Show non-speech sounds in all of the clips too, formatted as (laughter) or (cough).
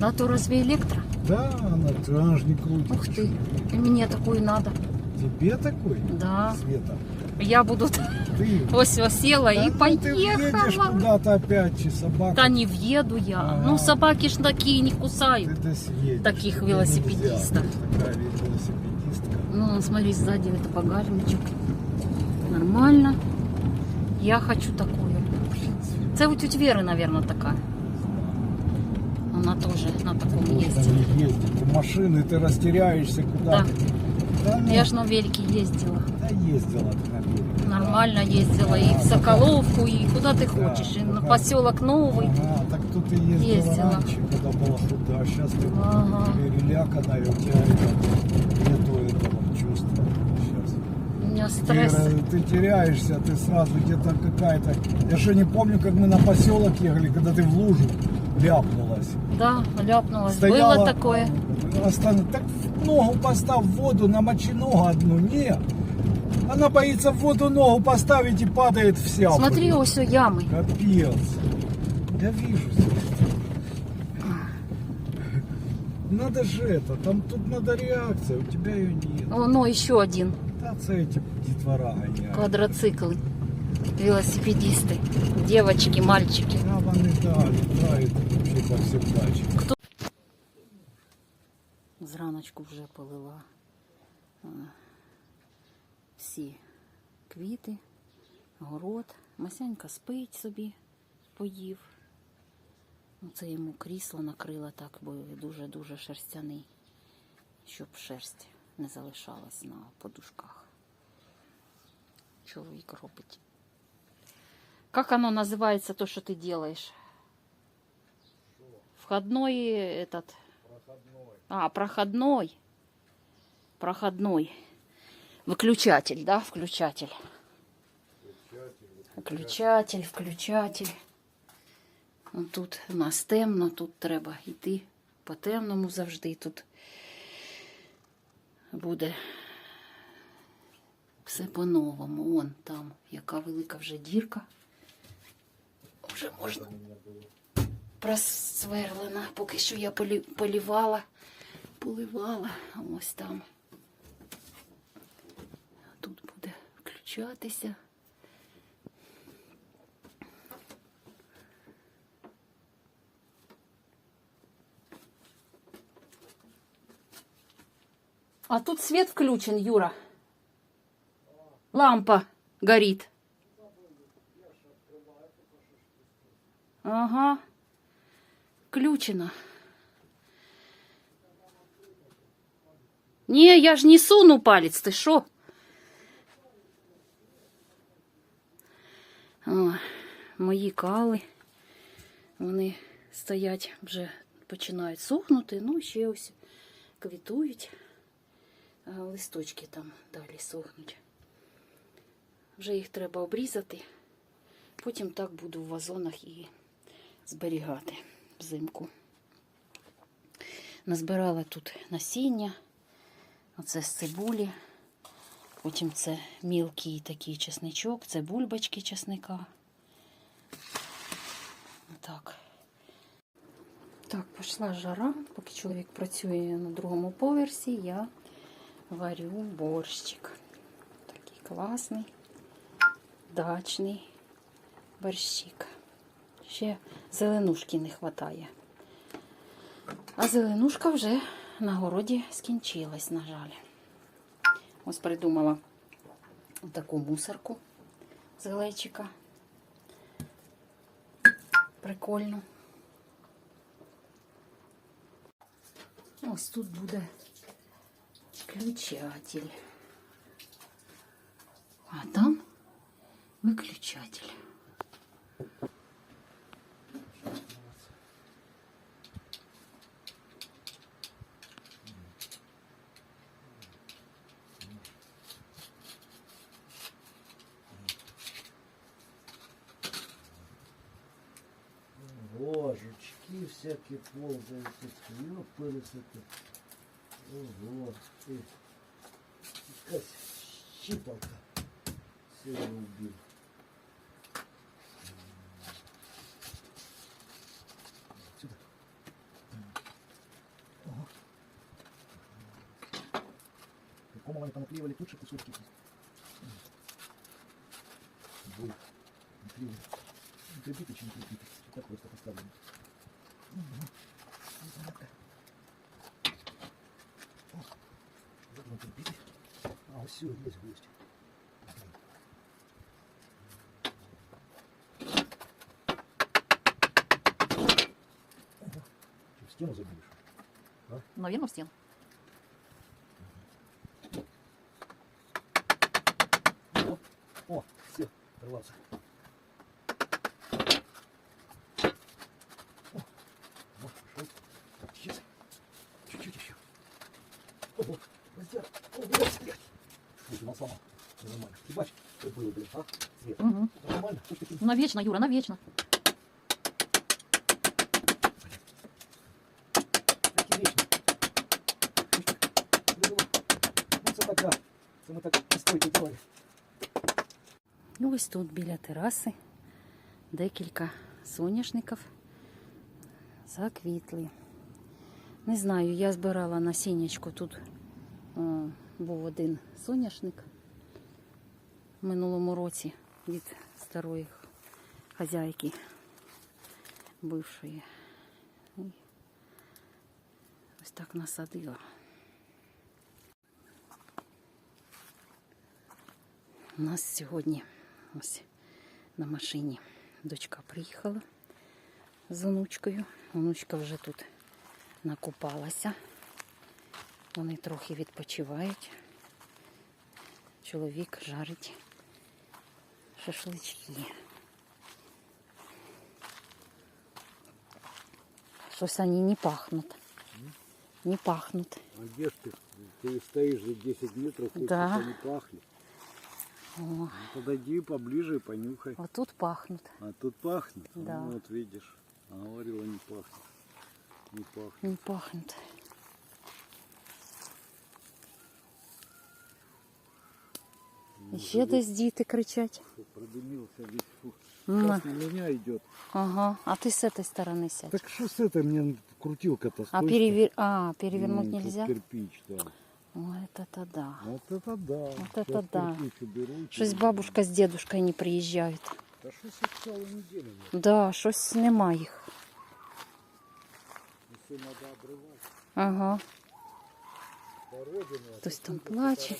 Да, то разве электро? Да, она, она же не крутится. Ух ты, и мне такую надо. Тебе такой? Да. Света. Я буду (laughs) Ты. ось села Да и ну поехала. куда-то опять, чи собака. Да не въеду я. Ага. Ну, собаки ж такие не кусают. Ты десь едешь. Таких велосипедистов. нельзя. Такая велосипедистка. Ну, смотри, сзади это багажничек. Нормально. Я хочу такую. Це у тетя Веры, наверное, такая. Она тоже на таком Можно ездит. не ездить. У машины ты растеряешься куда Да. Да, ну, Я ж на велике ездила. да ездила ты на берег. Нормально ездила и в Соколовку, и куда ты Да, хочешь. И на поселок Новый. Ага, так тут ты ездила, Ездила. раньше, когда была худая. Сейчас ты Ага. переляканная, у тебя это, нету этого чувства. Сейчас. У меня Ты, стресс. э, ты теряешься, ты сразу где-то какая-то... Я что не помню, как мы на поселок ехали, когда ты в лужу ляпнулась. Да, ляпнулась. Стояла, Было такое. Остан... Так ногу поставь в воду, намочи ногу одну. Нет. Она боится в воду ногу поставить и падает вся. Смотри, блин. у ямы. Капец. Я вижу. Надо же это, там тут надо реакция, у тебя ее нет. О, ну, еще один. Да, це эти детвора гоняют. Квадроциклы. Велосипедисты. Девочки, мальчики. По всім. Зраночку вже полила всі квіти, город. Масянька спить собі, поїв. Ну, Це йому крісло накрила так, бо дуже-дуже шерстяний, щоб шерсть не залишалась на подушках. Чоловік робить. Как оно называется, то, что ты делаешь? Входной этот... А, проходной. Проходной. Выключатель, да, включатель. Включатель, включатель. Ну, Тут у нас темно, тут треба йти по темному завжди. Тут буде все по-новому. Вон там, яка велика вже дірка. Вже можна просверлена. Поки що я полівала, поливала. Ось там. Тут буде включатися. А тут свет включен, Юра. Лампа горит. Ага. Включено. Не, я ж не суну палец, ти що? О, мої кали. Вони стоять, вже починають сухнути. Ну, ще ось квітують. А листочки там далі сохнуть. Вже їх треба обрізати. Потім так буду в вазонах і зберігати взимку. Назбирала тут насіння. Оце з цибулі. Потім це мілкий такий чесничок, це бульбочки чесника. Так. Так, пішла жара. Поки чоловік працює на другому поверсі, я варю борщик. Такий класний, дачний борщик. Ще зеленушки не вистачає. А зеленушка вже на городі скінчилась, на жаль. Ось придумала таку мусорку з глечика. Прикольно. Ось тут буде включатель. А там выключатель. Кишки всякие ползают, ёпы ну, высоты. Ого, и как щипалка. Все его убил. Сюда. Ого. Какому они понаклеивали тут же кусочки? Будет. Наклеивали. Прибитый, чем прибитый. Так просто поставлено. А все, есть гости. В стену забьешь? А? Наверное, в стену. О, все, рвался. А? Свет. Угу. Нормально? Навечно, Юра, навечно. Ну, це така. Це ми так постойки делали. Ну, ось тут біля тераси декілька соняшників заквітли. Не знаю, я збирала насіннячко. Тут о, був один соняшник в минулому році від старої хазяйки бившої. І ось так насадила. У нас сьогодні ось на машині дочка приїхала з онучкою. Онучка вже тут накупалася. Вони трохи відпочивають. Чоловік жарить шашлички. Щось вони не пахнуть. Не пахнуть. А где ж ты? Ты стоишь за 10 метров, хочешь, Да. они пахли. О, Ну, Подойди поближе и понюхай. а тут пахнуть. А тут пахнет? Да. Ну, вот видишь. А говорила, не пахнет. Не пахнет. Не пахнуть. ще десь діти кричать. Фу, Продымился весь фу. М. Сейчас на меня идет. Ага, а ты с этой стороны сядь. Так что с этой мне крутилка-то А, стоит? перевер... а перевернуть М, тут нельзя? кирпич, да. Ой, это-то да. Вот это да. Вот это Щас да. кирпич уберу. Щось бабушка з дедушкой не приїжджають. Да что сначала недели нет? Да, щось нема їх. Все надо обрывать. Ага. По родине. а Хтось там какие-то плаче.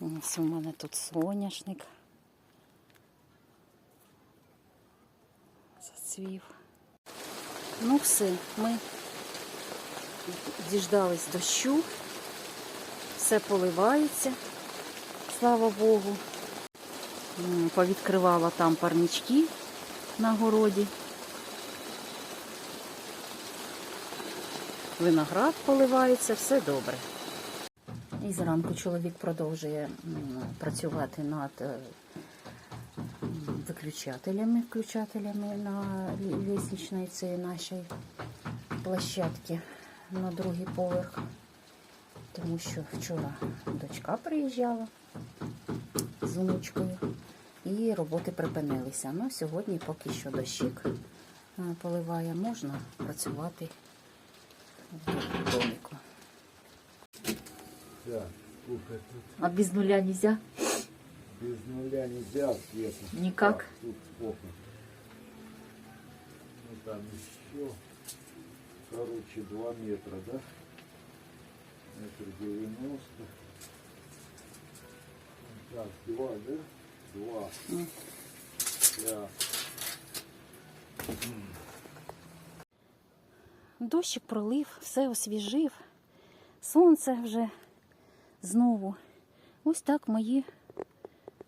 Ось у мене тут соняшник. Зацвів. Ну все, ми діждались дощу. Все поливається, слава Богу. Повідкривала там парнички на городі. Виноград поливається, все добре. І зранку чоловік продовжує працювати над е, виключателями, включателями на лісничній цієї нашій площадці на другий поверх. Тому що вчора дочка приїжджала з онучкою і роботи припинилися. Ну, сьогодні поки що дощик е, поливає, можна працювати в домику. Да, слушай, тут А без нуля нельзя? без нуля нельзя сверху. Никак? Так, тут сколько? Ну там еще, короче, 2 метра, да? Метр девяносто. Так, два, да? Два. М. Да. Дощик пролив, все освіжив. Сонце вже знову. Ось так мої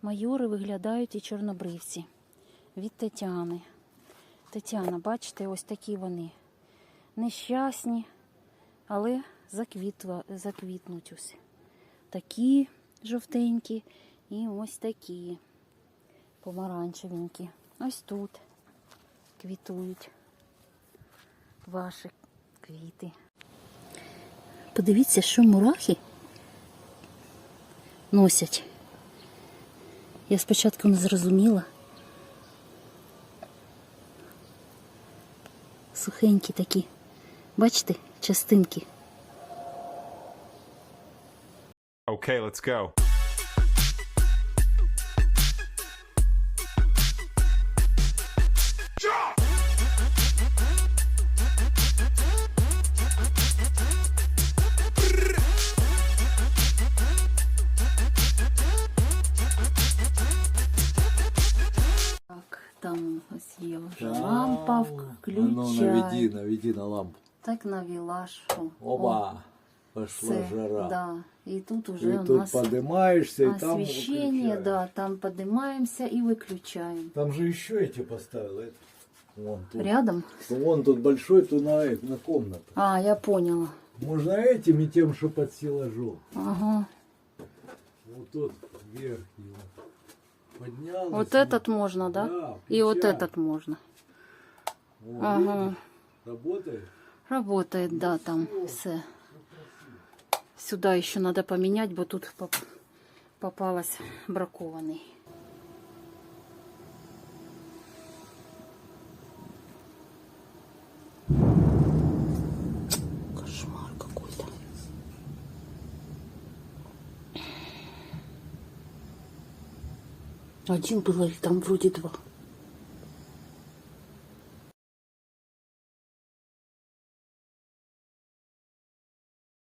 майори виглядають і чорнобривці від Тетяни. Тетяна, бачите, ось такі вони. Нещасні, але заквітла, заквітнуть ось. Такі жовтенькі і ось такі помаранчевенькі. Ось тут квітують ваші квіти. Подивіться, що мурахи носять. Я спочатку не зрозуміла. Сухенькі такі. Бачите, частинки Okay, let's go. Лампа, Ну, наведи, наведи на лампу. Так навела, що. Оба. Пошла це, жара. Да. І тут уже И у тут нас поднимаешься, и там освещение, да, там поднимаемся и выключаем. Там же еще эти поставил. Это. Вон тут. Рядом? Вон тут большой, то на, на комнату. А, я поняла. Можно этим и тем, что под стеллажом. Ага. Вот тут верхний. вот. Поднялась. Вот этот можно, да? Да, И вот этот можно. Ага. Работает. Работает, да, там все. Сюда еще надо поменять, бо тут поп- попалась бракованный. Кошмар какой-то. Один был, или там вроде два.